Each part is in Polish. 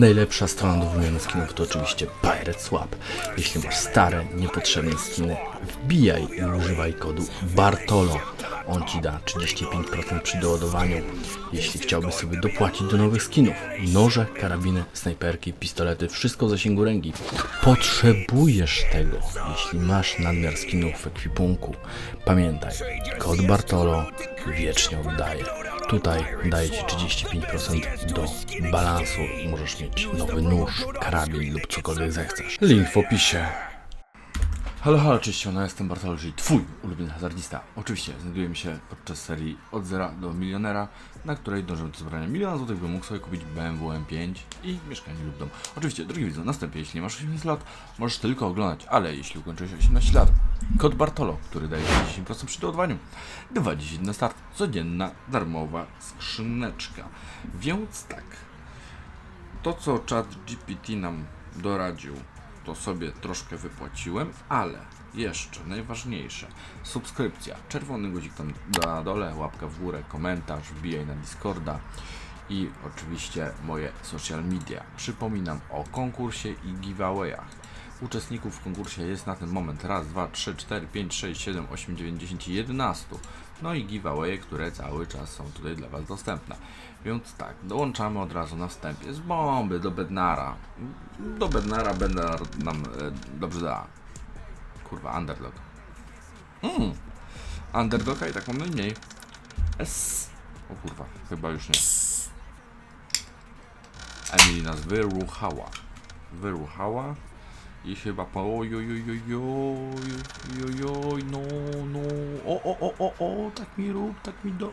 Najlepsza strona do wymiany skinów to oczywiście Pirate Swap. Jeśli masz stare, niepotrzebne skiny, wbijaj i używaj kodu BARTOLO. On Ci da 35% przy doładowaniu. Jeśli chciałbyś sobie dopłacić do nowych skinów, noże, karabiny, snajperki, pistolety, wszystko w zasięgu ręki. Potrzebujesz tego, jeśli masz nadmiar skinów w ekwipunku. Pamiętaj, kod BARTOLO wiecznie oddaje. Tutaj daje Ci 35% do balansu możesz mieć nowy nóż, karabin lub cokolwiek zechcesz. Link w opisie. Halo, halo, cześć, no jestem Bartolomej, twój ulubiony hazardista. Oczywiście znajdujemy się podczas serii od zera do milionera, na której dążymy do zebrania miliona złotych, by mógł sobie kupić BMW M5 i mieszkanie lub dom. Oczywiście, drogi widzu, następnie, jeśli masz 18 lat, możesz tylko oglądać, ale jeśli ukończyłeś 18 lat, kod Bartolo, który daje ci 10% przy doładowaniu, 20 na start, codzienna, darmowa skrzyneczka. Więc tak, to co chat GPT nam doradził, to sobie troszkę wypłaciłem, ale jeszcze najważniejsze, subskrypcja, czerwony guzik tam na dole, łapka w górę, komentarz, wbijaj na Discorda i oczywiście moje social media. Przypominam o konkursie i giveawayach. Uczestników w konkursie jest na ten moment raz, dwa, trzy, cztery, pięć, sześć, siedem, osiem, dziewięć, dziesięć i 11. No i giveawaye, które cały czas są tutaj dla Was dostępne. Więc tak, dołączamy od razu na wstępie z bomby do Bednara. Do Bednara Bednar nam e, dobrze da. Kurwa, underdog. Mm. Underdoga i tak mam najmniej. S. O kurwa, chyba już nie. Emily nas wyruchała. Wyruchała. I chyba po ojojojojoj, no, no, o, o, o, o, o, tak mi rób, tak mi do...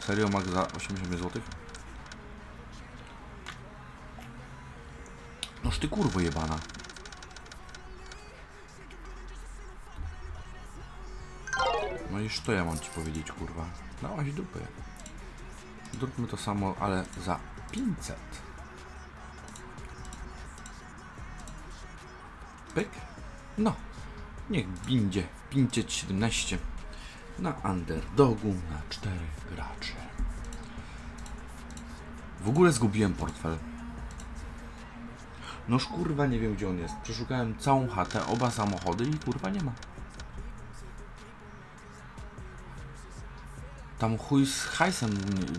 Serio, Max za 80 zł? Noż ty kurwo jebana. No i co ja mam ci powiedzieć, kurwa? Dałaś dupy. Zróbmy to samo, ale za 500. Pyk. No. Niech bindzie 517 na underdogu na 4 graczy. W ogóle zgubiłem portfel. Noż kurwa nie wiem gdzie on jest. Przeszukałem całą chatę, oba samochody i kurwa nie ma. Tam chuj z hajsem,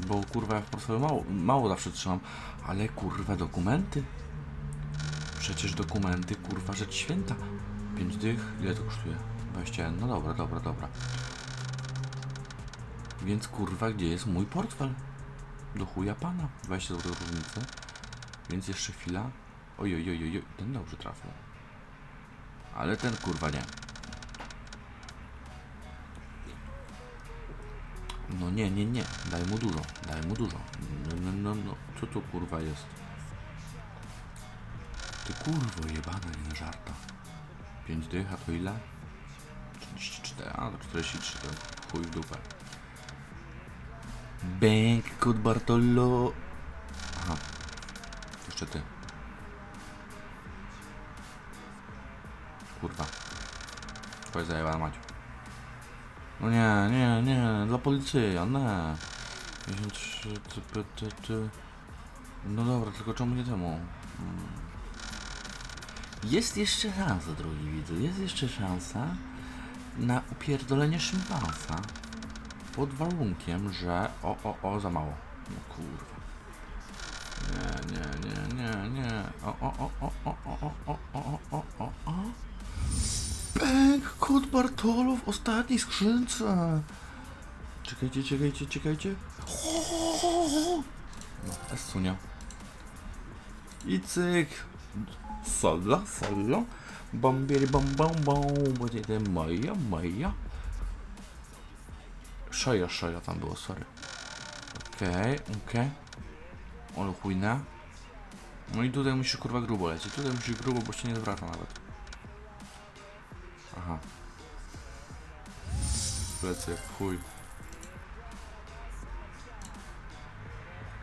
bo kurwa ja w portfelu mało, mało zawsze trzymam. Ale kurwa dokumenty. Przecież dokumenty, kurwa, rzecz święta. 5 dych, ile to kosztuje? 21, no dobra, dobra, dobra. Więc kurwa, gdzie jest mój portfel? Do chuja pana. 20 zł różnicy. Więc jeszcze chwila. Oj, oj, oj, oj, ten dobrze trafił. Ale ten kurwa nie. No nie, nie, nie. Daj mu dużo, daj mu dużo. No, no, no, no. Co to kurwa jest? Ty kurwo jebana, nie na żarta. 5 dych, a to ile? 34, a to 43, to chuj w dupę. Bank, kod Bartolo. Aha. Jeszcze ty. Kurwa. Twoja zajebana mać. No nie, nie, nie, dla policji, nie. 53, ty, ty, ty, ty. No dobra, tylko czemu nie temu? Hmm. Jest jeszcze szansa, drogi widzu, jest jeszcze szansa na upierdolenie szympansa. Pod warunkiem, że... O, o, o, za mało. No kurwa. Nie, nie, nie, nie, nie. O, o, o, o, o, o, o, o, o, o, o, o. Bęk, kod Bartolo w ostatniej skrzynce. Czekajcie, czekajcie, czekajcie. No, Esunia. I cyk. Solo, solo. Bombiri bom bom bom. Będzie moja, moja. Szoja, szoja tam było, sorry. Okej, okej. Ale chujne. No i tutaj musi kurwa grubo lecieć. Tutaj musi grubo, bo się nie zwraca nawet. Aha. Lecę jak chuj.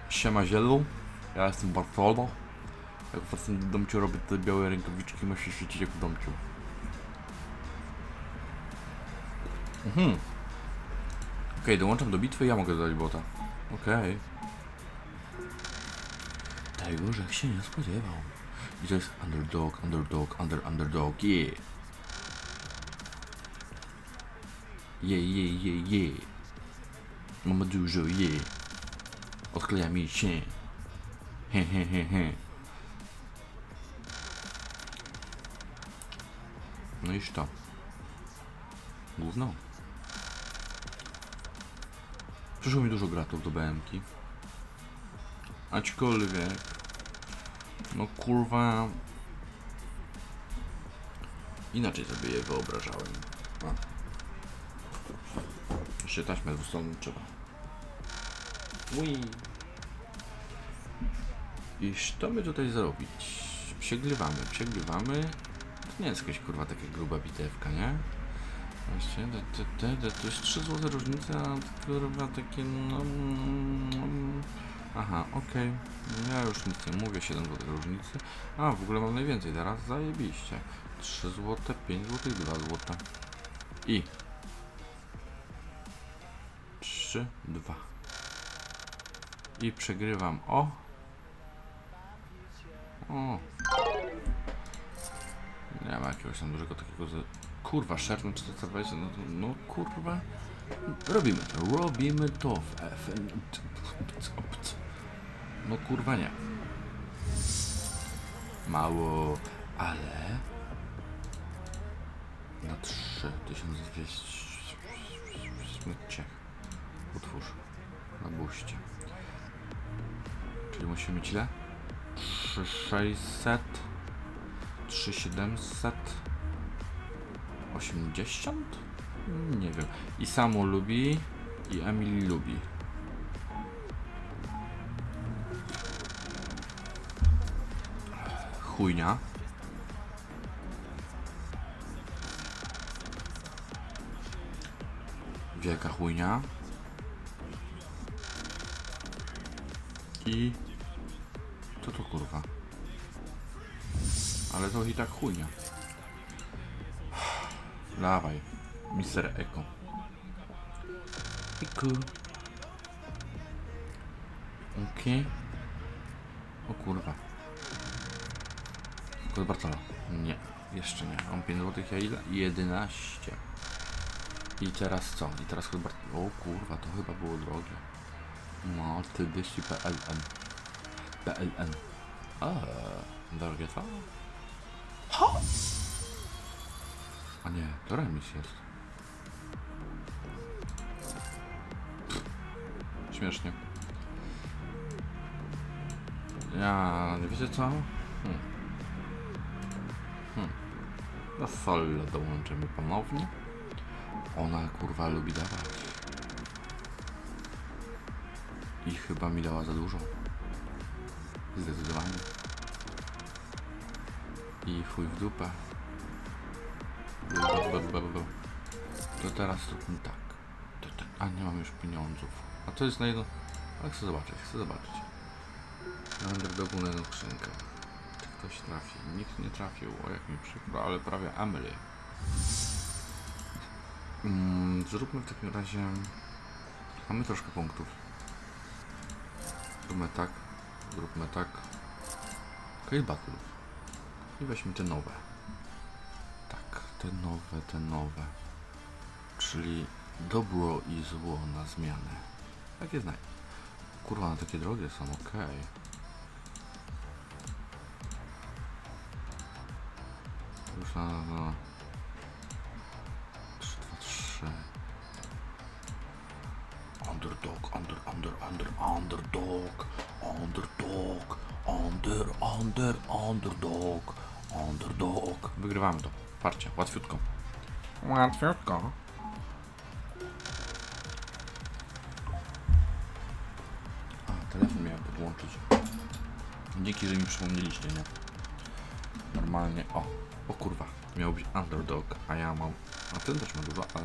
Siema zielu. Ja jestem Bartolo. Jak wracam do domciu robię te białe rękawiczki, ma się świecić jak w domciu. Mhm. Okej, dołączam do bitwy, ja mogę dodać bota. Okej. Tego, że się nie spodziewał. I to jest underdog, underdog, under, underdog, yeah. Yeah, yeah, yeah, yeah. Mamy dużo, yeah. Odkleja mi się. He, he, he, he. No iż to. Gówno. Przyszło mi dużo gratów do BM-ki. Aczkolwiek... No kurwa... Inaczej sobie je wyobrażałem. A. Jeszcze taśmę dwustronną trzeba. Ui. I co my tutaj zrobić? Przegrywamy, przegrywamy. To nie jest jakaś kurwa taka gruba bitewka, nie? Właśnie, te, te, te, to jest 3 złote różnice, a kurwa takie no... mm, Aha, okej. Ja już nic nie mówię, 7 zł różnicy. A, w ogóle mam najwięcej teraz, zajebiście. 3 złote, 5 zł, 2 złote. I... 3, 2. I przegrywam o... O. Nie ma jakiegoś tam dużego takiego... Z... Kurwa, Sherman 420, no, to- no kurwa. Robimy to, robimy to w F... No kurwa nie. Mało, ale... Na 3200... Śmiecie. Utwórz. Na buście. Czyli musimy mieć ile? 3600 3700 80? Nie wiem. I Samu lubi i Emily lubi. Chujnia. Wielka chujnia. I... Co to kurwa? Ale to i tak chujnia. Dawaj. Mister Eko. Eko. Okej. O kurwa. Kod Bartola. Nie. Jeszcze nie. Mam 5 złotych, ja ile? 11. I teraz co? I teraz kod Bartola. O kurwa, to chyba było drogie. No, ty dyści PLN. PLN. A, drogie co? Ha! A nie, to remis jest. Śmiesznie. Ja, wiecie co? Hmm. Hmm. Do Solo dołączymy ponownie. Ona kurwa lubi dawać. I chyba mi dała za dużo. Zdecydowanie. I chuj w dupę. To teraz to tak. To. A nie mam już pieniądzów. A to jest na jedno. Ale chcę zobaczyć, chcę zobaczyć. Underdogu na jedną skrzynkę. Czy ktoś trafi? Nikt nie trafił, o jak mi przykro, ale prawie Emily. Mm, zróbmy w takim razie. Mamy troszkę punktów. Zróbmy tak. Zróbmy tak. Case Battle. I weźmy te nowe. Tak, te nowe, te nowe. Czyli dobro i zło na zmianę. Takie znaj. Kurwa, one takie drogie są, okej. Już na... na... 3, 2, 3. Underdog, under, under, under, underdog, underdog, under, under, underdog, underdog. Wygrywamy to. Patrzcie, łatwiutko. Łatwiutko. A, telefon miałem podłączyć. Dzięki, że mi przypomnieliście, nie? Normalnie, o, o kurwa, miał być underdog, a ja mam, a ten też ma dużo, ale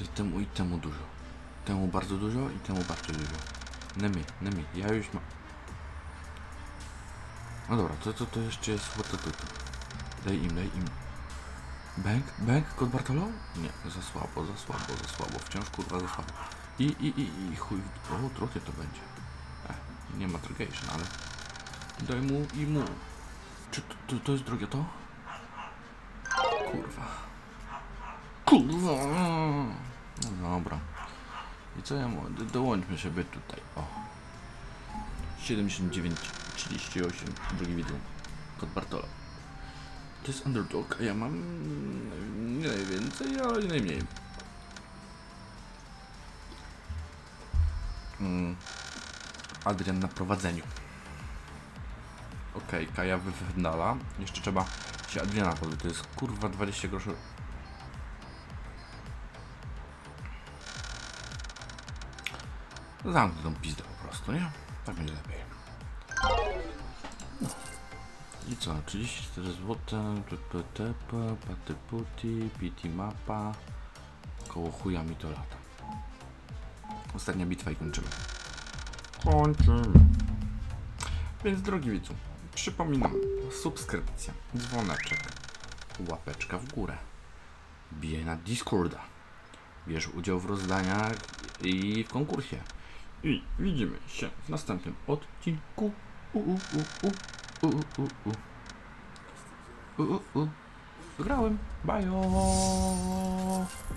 i temu i temu dużo. Temu bardzo dużo i temu bardzo dużo. Nemi, Nemi, ja już mam. No dobra, to, to, to jeszcze jest what to. Daj im, daj im. Bank? Bank? Kod Bartolo? Nie, za słabo, za słabo, za słabo. Wciąż kurwa za słabo. I, i, i, i chuj. O, drogie to będzie. E, Nie ma tragation, ale daj mu i mu. Czy to, to, to jest drogie to? Kurwa. Kurwa. No dobra. I co ja? Do- Dołączmy sobie tutaj. O. 79, 38, drugi widzę. Kod Bartola. To jest underdog, a ja mam nie najwięcej, ale nie najmniej. Mm. Adrian na prowadzeniu. Okej, Kaja wyfendala. Jeszcze trzeba się Adriana pozbyć. To jest kurwa 20 groszy. Zamknę tą pizdę po prostu, nie? Tak będzie lepiej. I co? 34 zł, TPTP, paty puti, piti mapa. Koło chuja mi to lata. Ostatnia bitwa i kończymy. Kończymy. Więc drogi widzu, przypominam, subskrypcja, dzwoneczek, łapeczka w górę, bijaj na Discorda, bierz udział w rozdaniach i w konkursie. I widzimy się w następnym odcinku. U, u, u, u, u, u, u. U, u, u. Wygrałem. Bye.